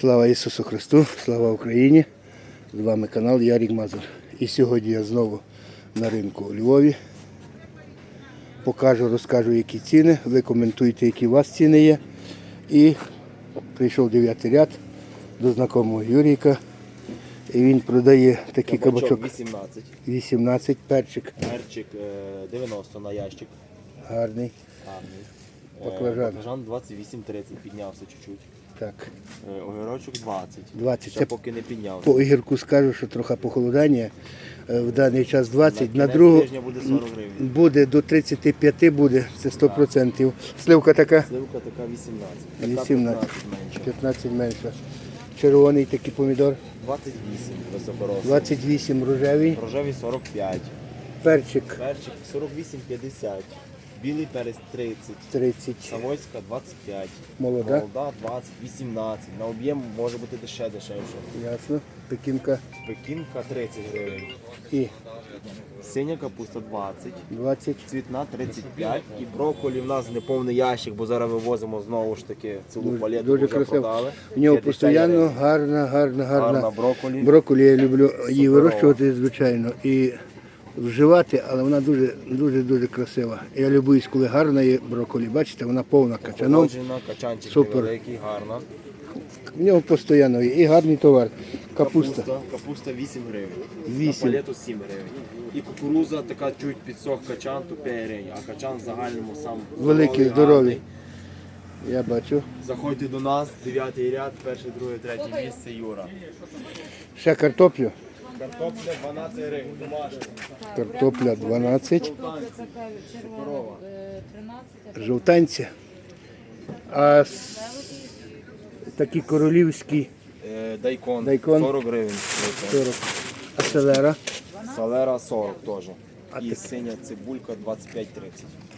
Слава Ісусу Христу, слава Україні! З вами канал Ярік Мазур. І сьогодні я знову на ринку у Львові. Покажу, розкажу, які ціни. Ви коментуйте, які у вас ціни є. І прийшов дев'ятий ряд до знакомого Юрійка. І він продає такий кабачок 18, 18 перчик. перчик е, 90 на ящик. Гарний. Гарний. Баклажан. Е, Баклажан 28-30 піднявся чуть-чуть. Так. Е, Огірочок 20. 20. Ще Це поки не піднявся. По огірку скажу, що трохи похолодання. Е, В даний час 20, на кінець другу тижня буде 40 гривень. буде до 35 буде, це 100%. Сливка така Сливка така 18. Така 18. 15 менше. 15 менша. Червоний такий помідор 28 високорослий. 28 рожевий, Рожевий 45. перчик Перчик 48-50. Білий перець 30. 30, Савойська 25. Молода? Молода 20, 18. На об'єм може бути ще дешевше. ясно, пекінка Пекінка 30 гривень. і Синя капуста 20, 20. цвітна 35 і брокколі в нас неповний ящик, бо зараз вивозимо знову ж таки цілу Дуже, дуже вже красиво. продали. В нього 50 постійно гарна, гарна, гарна. гарна брокколі. Брокколі я люблю її вирощувати, звичайно, і вживати, але вона дуже, дуже, дуже красива. Я любуюсь, коли гарна є брокколі. Бачите, вона повна качаном. Качанчик Супер. гарна. В нього постійно є і гарний товар. Капуста. Капуста, капуста 8 гривень. 8. На палету 7 гривень. І кукуруза така чуть підсох качан, то 5 гривень, а качан в загальному сам Великий, здоровий. гарний. Я бачу. Заходьте до нас, 9 ряд, перше, друге, третє місце, Юра. Ще картоплю. Картопля 12 гривень, домашня. Картопля 12, Така червона е, 13, жовтанці. А с- такі королівські Е, Дайкон, Дайкон. 40 гривень. дайкон. 40. А селера. Салера 40 теж. А І синя цибулька 25-30.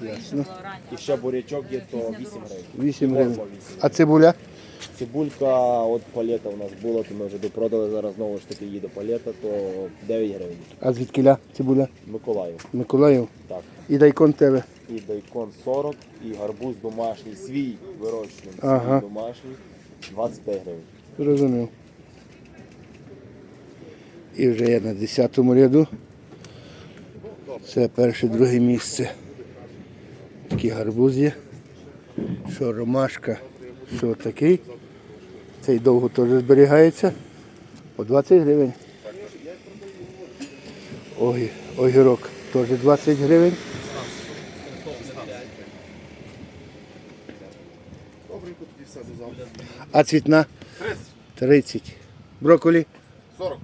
Ясно. І ще бурячок є, то 8 гривень. 8 гривень. А цибуля? Цибулька, от палета у нас була, то ми вже допродали, зараз знову ж таки їде палета, то 9 гривень. А звідкиля цибуля? Миколаїв. Миколаїв. Так. І дайкон тебе. І дайкон 40, і гарбуз домашній, свій вирощений, Ага. свій домашній, 25 гривень. Зрозумів. І вже я на 10-му ряду. Це перше, друге місце. Такий гарбуз є. Що ромашка, що такий. Цей довго теж зберігається. По 20 гривень. Огі, огірок теж 20 гривень. А цвітна? 30. Брокколі? 40,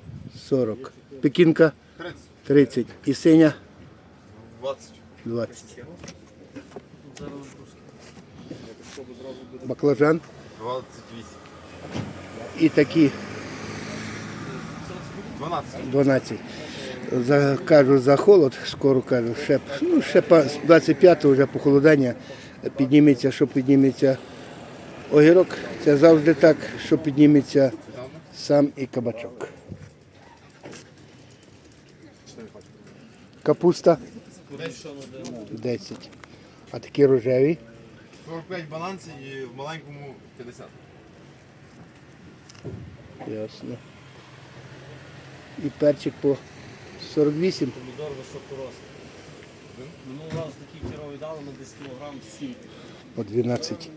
40. Пекінка? 30, 30. І синя? 20. 20. Баклажан 28. і такі 12. 12. За, кажу, за холод, скоро кажу, ще, ну, ще з 25-го вже похолодання підніметься, що підніметься огірок. Це завжди так, що підніметься сам і кабачок. Капуста 10. А такі рожеві 45 в балансі і в маленькому 50. Ясно. І перчик по 48. Помідор високорослий. Минулого разу такий керовий дали на десь кілограм 7. по 12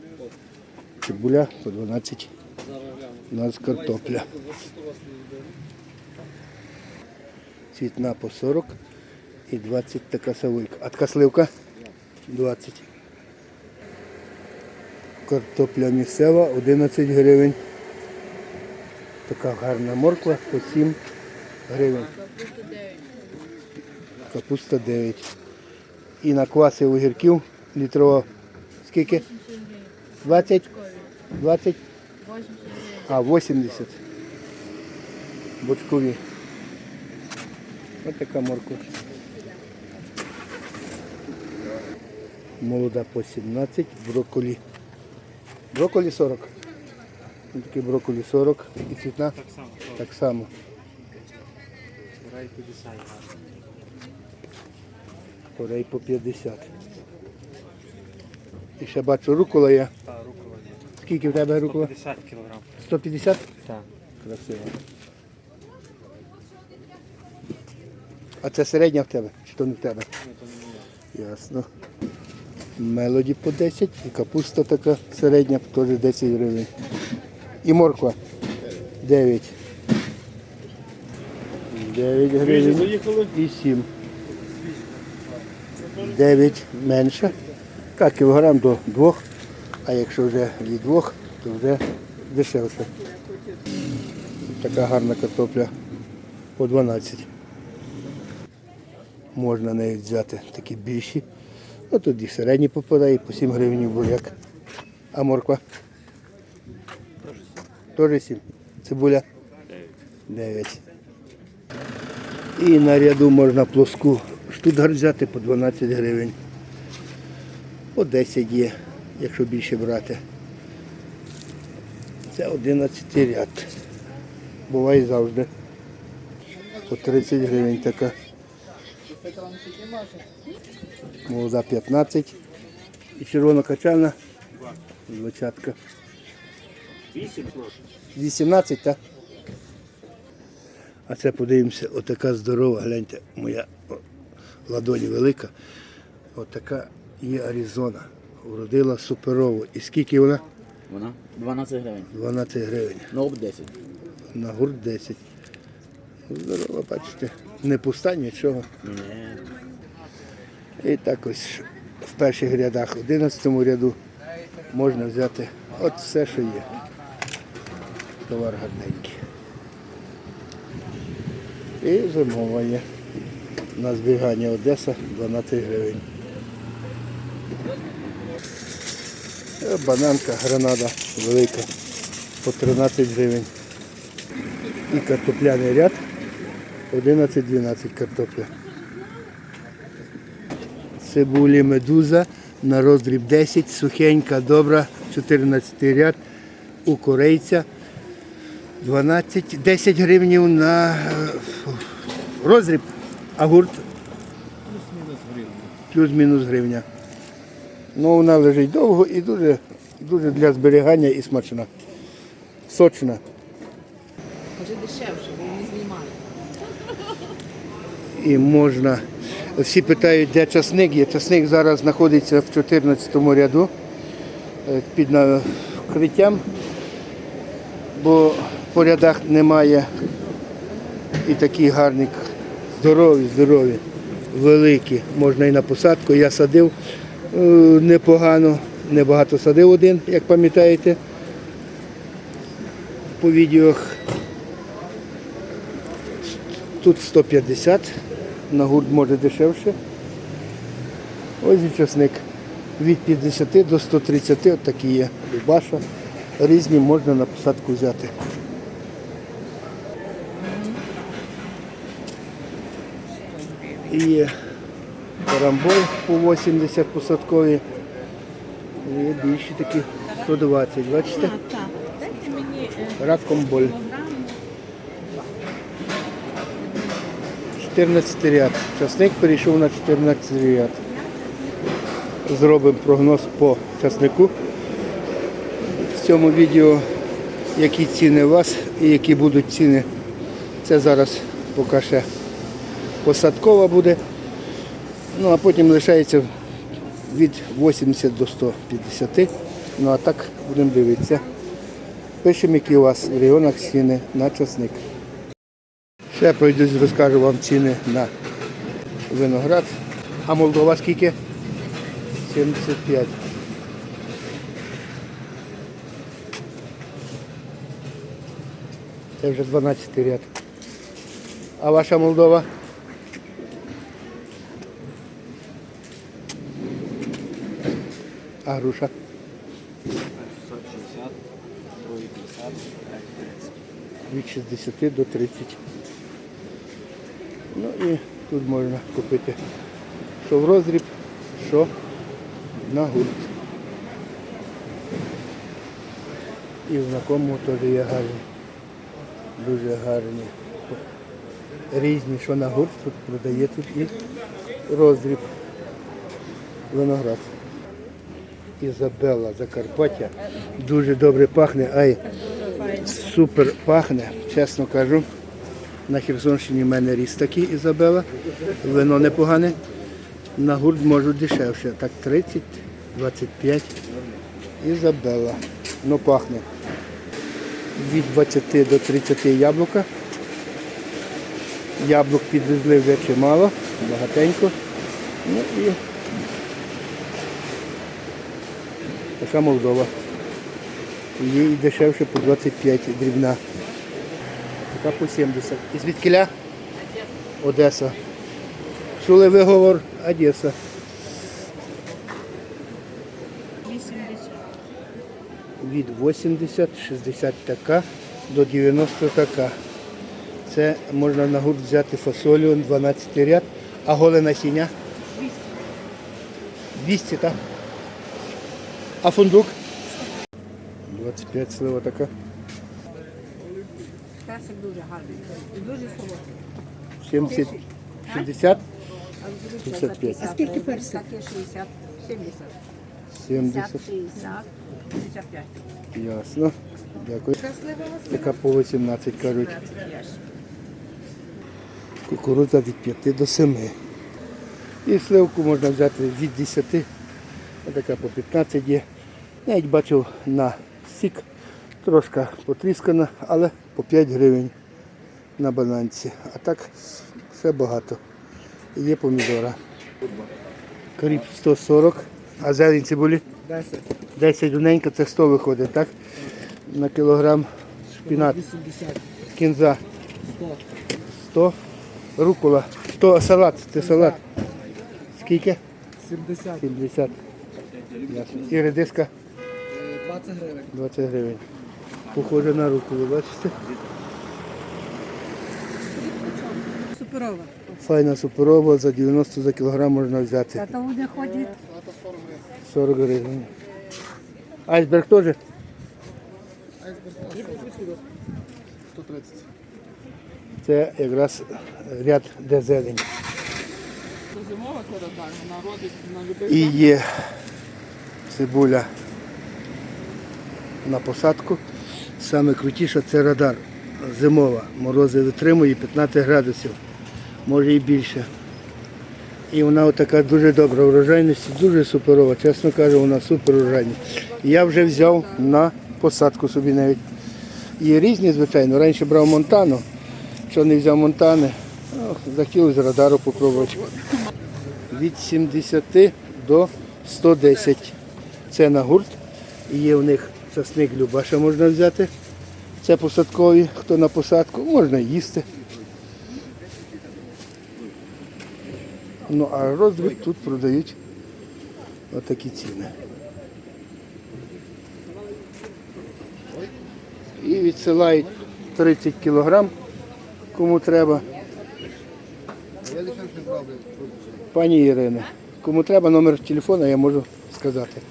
цибуля, по 12 у нас картопля. Цвітна по 40 і 20 така савойка. А така сливка 20. Картопля місцева 11 гривень. Така гарна морква по 7 гривень. Капуста 9. І на кваси огірків літрова скільки? 20? 20? А, 80. Бочкові. Ось така морква. Молода по 17, брокколі. Брокколі 40. Ось Такі брокколі 40 і цвітна Так само. так само. Рай 50. Корей по 50. І ще бачу рукола є. Та рукола є. Скільки в тебе рукола? 50 кілограм. 150? Так. Красиво. А це середня в тебе? Чи то не в тебе? Ні, то немає. Ясно. Мелоді по 10 і капуста така середня, теж 10 гривень. І морква 9. 9 гривень і 7. 9 менше. Як кілограм до 2, а якщо вже від 2, то вже дешевше. Така гарна картопля по 12. Можна навіть взяти такі більші. Ну тут і середні попадає, по 7 гривень буряк. А морква? Теж 7. Цибуля? 9. І на ряду можна плоску штутгар взяти по 12 гривень. По 10 є, якщо більше брати. Це 11 ряд. Буває завжди. По 30 гривень така. Молода 15. І червона качана. Двадцятка. 18, так? А це подивимося, отака здорова, гляньте, моя о, ладоні велика. Отака є Аризона. Вродила суперово. І скільки вона? Вона 12 гривень. 12 гривень. На об 10. На гурт 10. Здорово, бачите. Не пуста, нічого. Ні. І так ось в перших рядах, в 11 ряду можна взяти от все, що є. Товар гарненький. І зимова є. На збігання Одеса 12 гривень. Бананка, гранада велика по 13 гривень. І картопляний ряд 11-12 картопля. Цибулі медуза на роздріб 10, сухенька, добра, 14 ряд у корейця. 12, 10 гривнів на роздріб, а гурт плюс-мінус гривня. Ну, вона лежить довго і дуже, дуже для зберігання і смачна. Сочна. Може дешевше, бо не знімає. І можна. Всі питають, де часник є. Часник зараз знаходиться в 14 ряду е, під накриттям, бо по рядах немає і такі гарні, здорові, здорові, великі. Можна і на посадку. Я садив е, непогано, небагато садив один, як пам'ятаєте, по відеох. Тут 150, на гурт може дешевше. Ось і часник. Від 50 до 130, от такі є. Любаша. Різні можна на посадку взяти. І є карамбол по 80 посадкові. І є більші такі 120, бачите? Е, Ракомболь. 14 ряд. Часник перейшов на 14 ряд. Зробимо прогноз по часнику. В цьому відео, які ціни у вас і які будуть ціни. Це зараз поки ще посадкова буде. Ну а потім лишається від 80 до 150. Ну а так будемо дивитися. Пишемо, які у вас в регіонах ціни на часник. Ще пройдусь, розкажу вам ціни на виноград. А Молдова скільки? 75. Це вже 12 ряд. А ваша Молдова? А груша? 660, 250, від 60 до 30. Ну і тут можна купити що в розріб, що на гурт. І в знакомому теж є гарні. Дуже гарні. Різні, що на гурт тут продає тут і розріб. Виноград. Ізабелла Закарпаття. Дуже добре пахне. Ай, Супер пахне, чесно кажу. На Херсонщині в мене ріс такий Ізабела. Вино непогане. На гурт можу дешевше. Так 30, 25. Ізабела. Ну пахне. Від 20 до 30 яблука. Яблук підвезли вже чимало, багатенько. Ну і така Молдова. І дешевше по 25 дрібна. Така по 70. І звідкиля? Одеса. Чули виговор Одеса. 80. Від 80, 60 така до 90 така. Це можна на гурт взяти фасолю 12 ряд, а голе насіння? 200. 200, так? А фундук? 25 слива така. Дуже гарний. І дуже солодкий. 70, 60, А дуже 55. А скільки персик? Таке 60, 70. 70. 60, 55. Ясно. Дякую. Така по 18 кажуть. Кукурудза від 5 до 7. І сливку можна взяти від 10, а така по 15 є. Навіть бачив на сік, трошки потріскана, але по 5 гривень на балансі. А так все багато. Є помідора. Кріп 140, а зелень цибулі? 10. 10 дуненька, це 100 виходить, так? На кілограм шпінат. 80. Кінза. 100. 100. Рукола. 100 салат. Це салат. Скільки? 70. 70. Ясно. І редиска? 20 гривень. 20 гривень. Похоже на руколу, бачите? Суперова. Файна суперова, за 90 за кілограм можна взяти. А то буде ходити 40 гривень. Айсберг теж? 130. Це якраз ряд, де зелень. Це зимова корота, вона родить на людей. І є цибуля на посадку. Саме крутіше це радар. Зимова. Морози витримує 15 градусів, може і більше. І вона отака дуже добра врожайність, дуже суперова. Чесно кажу, вона супер врожайність. Я вже взяв на посадку собі навіть. Є різні, звичайно. Раніше брав Монтану, що не взяв Монтани, захотів з радару попробувати. Від 70 до 110. Це на гурт. Є в них часник Любаша можна взяти. Це посадкові, хто на посадку, можна їсти. Ну а розвід тут продають отакі ціни. І відсилають 30 кілограм, кому треба. Пані Ірине, кому треба номер телефона, я можу сказати.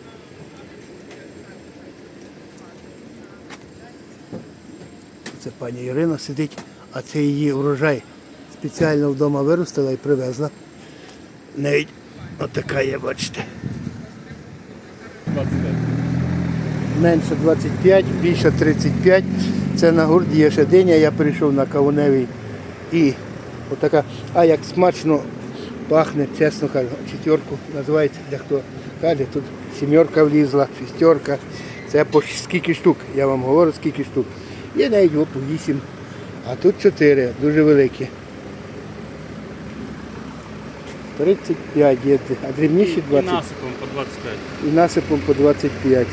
Пані Ірина сидить, а це її урожай. Спеціально вдома виростила і привезла. Навіть отака є, бачите. Менше 25, більше 35. Це на гурді є ще диня, я прийшов на кавуневий і отака, а як смачно пахне, чесно кажу, четверку називається, дехто каже, тут сімерка влізла, шістерка. Це по скільки штук, я вам говорю, скільки штук. Є навіть по 8, а тут 4, дуже великі. 35 є, а дрібніші 20 І насипом по 25. і насипом по 25.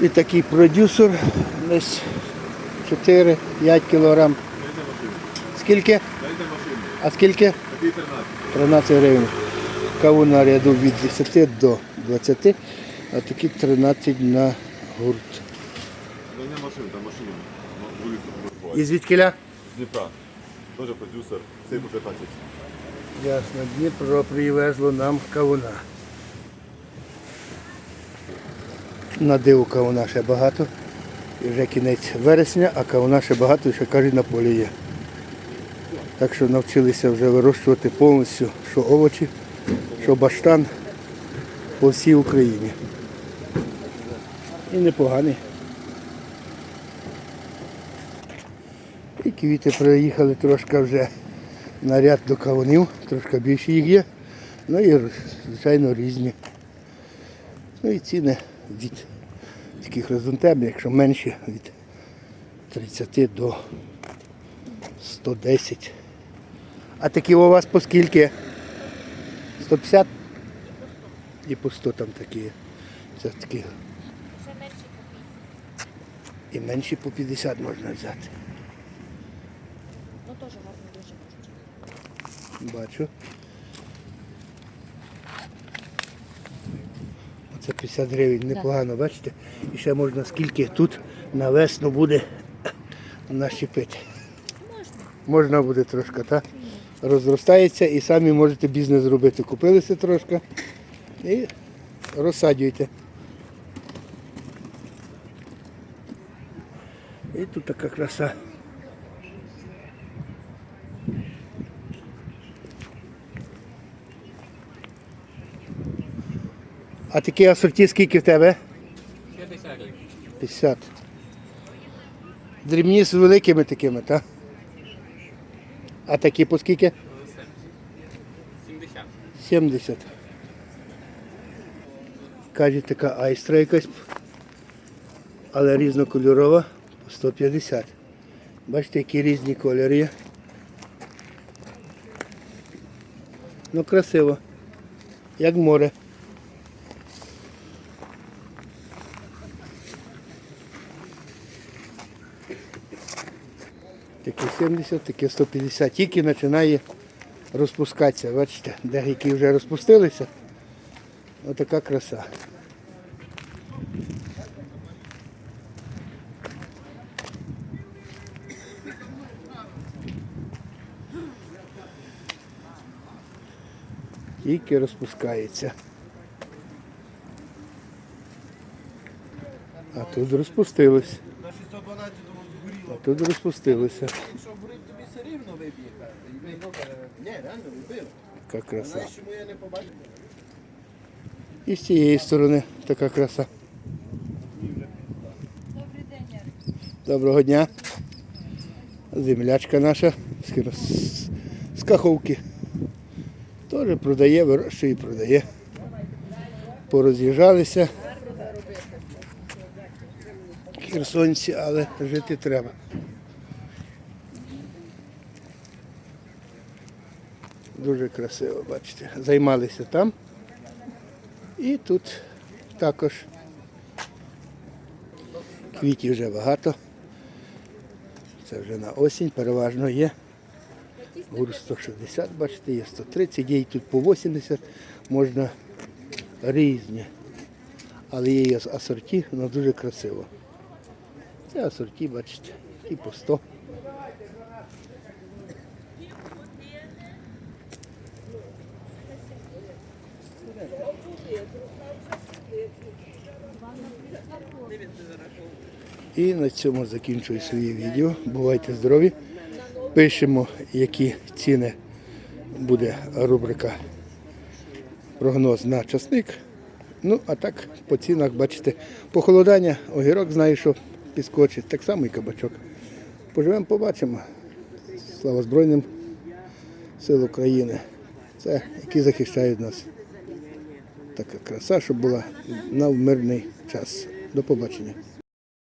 І такий продюсер десь 4-5 кілограм. Скільки? А скільки? 13 гривень. Каву на ряду від 10 до 20, а такі 13 на гурт. І звідкиля? з Дніпра. Теж продюсер, цей по 15. Ясно, Дніпро привезло нам кавуна. На диву кавуна ще багато. І вже кінець вересня, а кавуна ще багато і ще кажуть на полі є. Так що навчилися вже вирощувати повністю, що овочі, що баштан по всій Україні. І непоганий. І квіти приїхали трошки вже на ряд до кавунів, трошки більше їх є. Ну і звичайно різні. Ну і ціни від таких хризантем, якщо менші, від 30 до 110. А такі у вас по скільки? 150? І по 100 там такі. Це такі. І менші по 50 можна взяти. Ну теж гарно дуже. Бачу. Оце 50 гривень, непогано, бачите? І ще можна скільки тут на весну буде нащепити. Можна буде трошки, так? Розростається і самі можете бізнес зробити. Купилися трошки і розсаджуйте. І тут така краса. А такі асорті скільки в тебе? 50. 50. Дрібні з великими такими, так? А такі по скільки? 70. 70. Каже, така айстра якась, але різнокольорова по 150. Бачите, які різні кольори є. Ну красиво. Як море. Таке 70, таке 150. Тільки починає розпускатися. Бачите, деякі вже розпустилися. Отака краса. Тільки розпускається. А тут розпустилось. На 612 згоріло. А тут розпустилося. Що горить тобі все рівно виб'є. Ні, реально вибив. Така краса. Знаєш, чому я не побачив? І з цієї сторони така краса. Добрий день. Доброго дня. Землячка наша з- з Каховки. Теж продає, вирощує і продає. Пороз'їжджалися. Херсонці, але жити треба. Дуже красиво, бачите. Займалися там. І тут також квітів вже багато. Це вже на осінь, переважно є. Гур 160, бачите, є 130, є і тут по 80, можна різні. Але є асорті, воно дуже красиво. Це асорті, бачите, і по 100. І на цьому закінчую своє відео. Бувайте здорові. Пишемо, які ціни буде рубрика прогноз на часник. Ну, а так по цінах, бачите, похолодання, огірок знаю, що підскочить, так само і кабачок. Поживемо, побачимо. Слава Збройним сил України. Це які захищають нас. Така краса, щоб була на мирний час. До побачення.